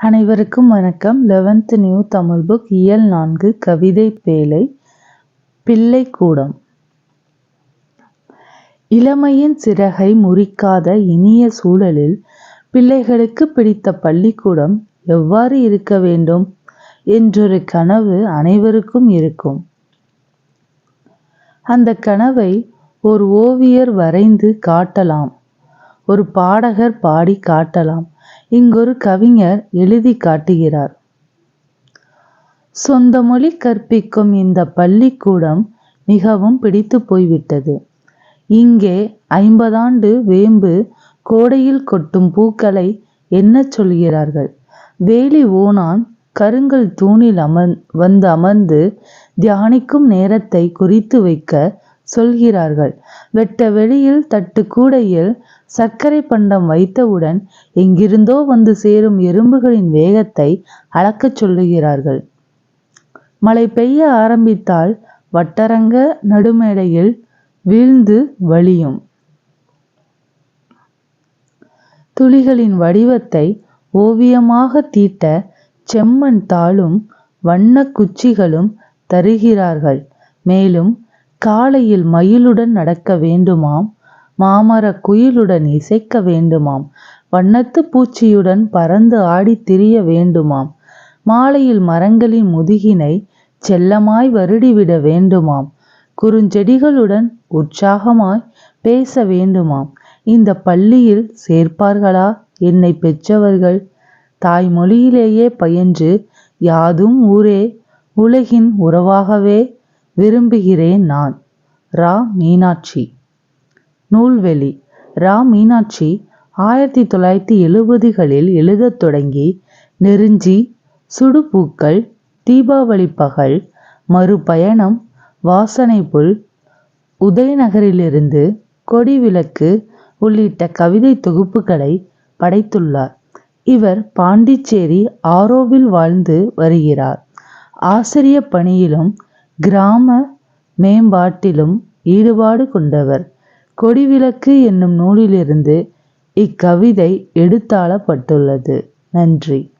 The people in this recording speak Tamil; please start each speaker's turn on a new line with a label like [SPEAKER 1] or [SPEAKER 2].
[SPEAKER 1] அனைவருக்கும் வணக்கம். லெவன்த் நியூ தமிழ் புக் இயல் நான்கு கவிதை பேழை பிள்ளைக்கூடம் இளமையின் சிறகை முறிக்காத இனிய சூழலில் பிள்ளைகளுக்கு பிடித்த பள்ளிக்கூடம் எவ்வாறு இருக்க வேண்டும் என்றொரு கனவு அனைவருக்கும் இருக்கும். அந்த கனவை ஒரு ஓவியர் வரைந்து காட்டலாம். ஒரு பாடகர் பாடி காட்டலாம். இங்கொரு கவிஞர் எழுதி காட்டுகிறார். சொந்த மொழி கற்பிக்கும் இந்த பள்ளிக்கூடம் மிகவும் பிடித்து போய்விட்டது. இங்கே ஐம்பதாண்டு வேம்பு கோடையில் கொட்டும் பூக்களை என்ன சொல்கிறார்கள்? வேலி ஓனான் கருங்கல் தூணில் அமர் வந்து அமர்ந்து தியானிக்கும் நேரத்தை குறித்து வைக்க சொல்கிறார்கள். வெட்ட வெளியில் தட்டு கூடையில் சர்க்கரை பண்டம் வைத்தவுடன் எங்கிருந்தோ வந்து சேரும் எறும்புகளின் வேகத்தை அளக்கச் சொல்லுகிறார்கள். மழை பெய்ய ஆரம்பித்தால் வட்டரங்க நடுமேடையில் வீழ்ந்து வழியும். துளிகளின் வடிவத்தை ஓவியமாக தீட்ட செம்மண் தாளும் வண்ண குச்சிகளும் தருகிறார்கள். மேலும் காலையில் மயிலுடன் நடக்க வேண்டுமாம். மாமரக் குயிலுடன் இசைக்க வேண்டுமாம். வண்ணத்து பூச்சியுடன் பறந்து ஆடித் திரிய வேண்டுமாம். மாலையில் மரங்களின் முதுகினை செல்லமாய் வருடிவிட வேண்டுமாம். குறுஞ்செடிகளுடன் உற்சாகமாய் பேச வேண்டுமாம். இந்த பள்ளியில் சேர்ப்பார்களா? என்னை பெற்றவர்கள்? தாய்மொழியிலேயே பயின்று யாதும் ஊரே உலகின் உறவாகவே விரும்புகிறேன் நான். ரா மீனாட்சி. நூல்வெளி. ரா மீனாட்சி ஆயிரத்தி தொள்ளாயிரத்தி எழுபதுகளில் எழுதத் தொடங்கி நெருஞ்சி சுடுபூக்கள் தீபாவளி பகல் மறுபயணம் வாசனை புல் உதயநகரிலிருந்து கொடி விளக்கு உள்ளிட்ட கவிதை தொகுப்புகளை படைத்துள்ளார். இவர் பாண்டிச்சேரி ஆரோவில் வாழ்ந்து வருகிறார். ஆசிரிய பணியிலும் கிராம மேம்பாட்டிலும் ஈடுபாடு கொண்டவர். கொடிவிளக்கு என்னும் நூலிலிருந்து இக்கவிதை எடுத்தாளப்பட்டுள்ளது. நன்றி.